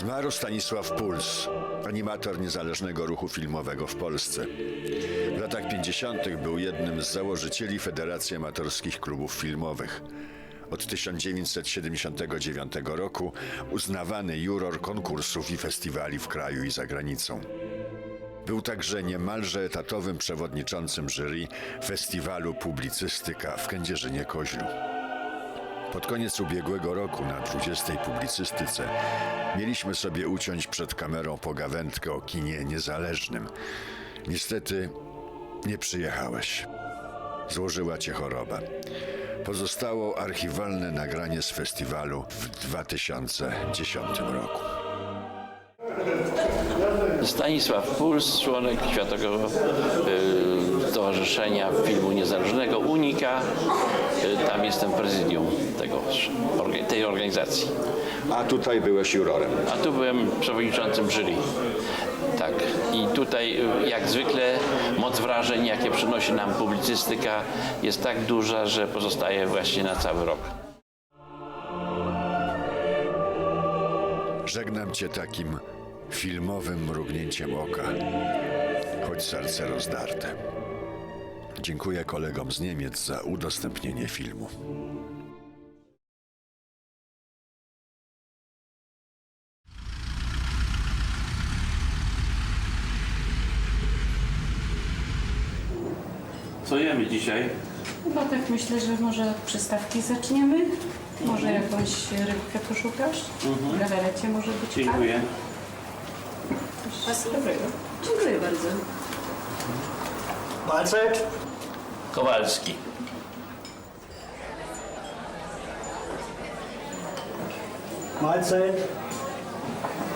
Zmarł Stanisław Puls, animator niezależnego ruchu filmowego w Polsce. W latach 50. był jednym z założycieli Federacji Amatorskich Klubów Filmowych. Od 1979 roku uznawany juror konkursów i festiwali w kraju i za granicą. Był także niemalże etatowym przewodniczącym jury festiwalu Publicystyka w Kędzierzynie-Koźlu. Pod koniec ubiegłego roku na 20. publicystyce mieliśmy sobie uciąć przed kamerą pogawędkę o kinie niezależnym. Niestety nie przyjechałeś. Złożyła cię choroba. Pozostało archiwalne nagranie z festiwalu w 2010 roku. Stanisław Puls, członek Światowego y, Stowarzyszenia Filmu Niezależnego Unika. Y, tam jestem prezydium tego, tej organizacji. A tutaj byłeś jurorem. A tu byłem przewodniczącym jury. Tak. I tutaj y, jak zwykle moc wrażeń, jakie przynosi nam publicystyka jest tak duża, że pozostaje właśnie na cały rok. Żegnam cię takim filmowym mrugnięciem oka, choć serce rozdarte. Dziękuję kolegom z Niemiec za udostępnienie filmu. Co jemy dzisiaj? Chyba tak myślę, że może od przystawki zaczniemy. Może jakąś rybkę poszukasz? W galarecie może być. Dziękuję. A? Wszystkiego dobrego. Dziękuję bardzo. Mahlzeit. Kowalski. Mahlzeit.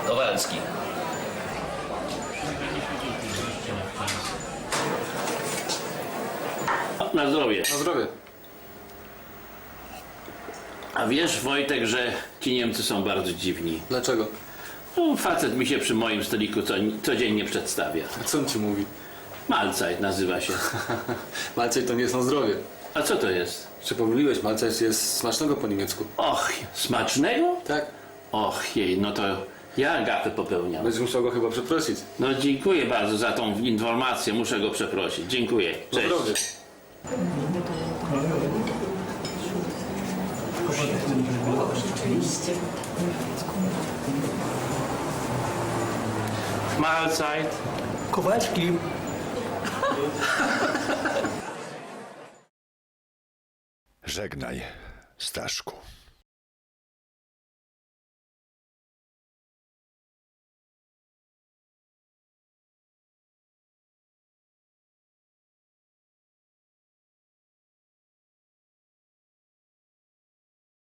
Kowalski. Na zdrowie. Na zdrowie. A wiesz, Wojtek, że ci Niemcy są bardzo dziwni. Dlaczego? No, facet mi się przy moim stoliku co, codziennie przedstawia. A co on ci mówi? Malcajt nazywa się. Malcej to nie jest na zdrowie. A co to jest? Czy pomyliłeś? Malcej jest smacznego po niemiecku. Och, smacznego? Tak? Och jej, no to ja gafę popełniam. Będziesz musiał go chyba przeprosić. No dziękuję bardzo za tą informację, muszę go przeprosić. Dziękuję. Cześć. Rzeczywiście. Mahlzeit. Kowalski. Żegnaj, Staszku.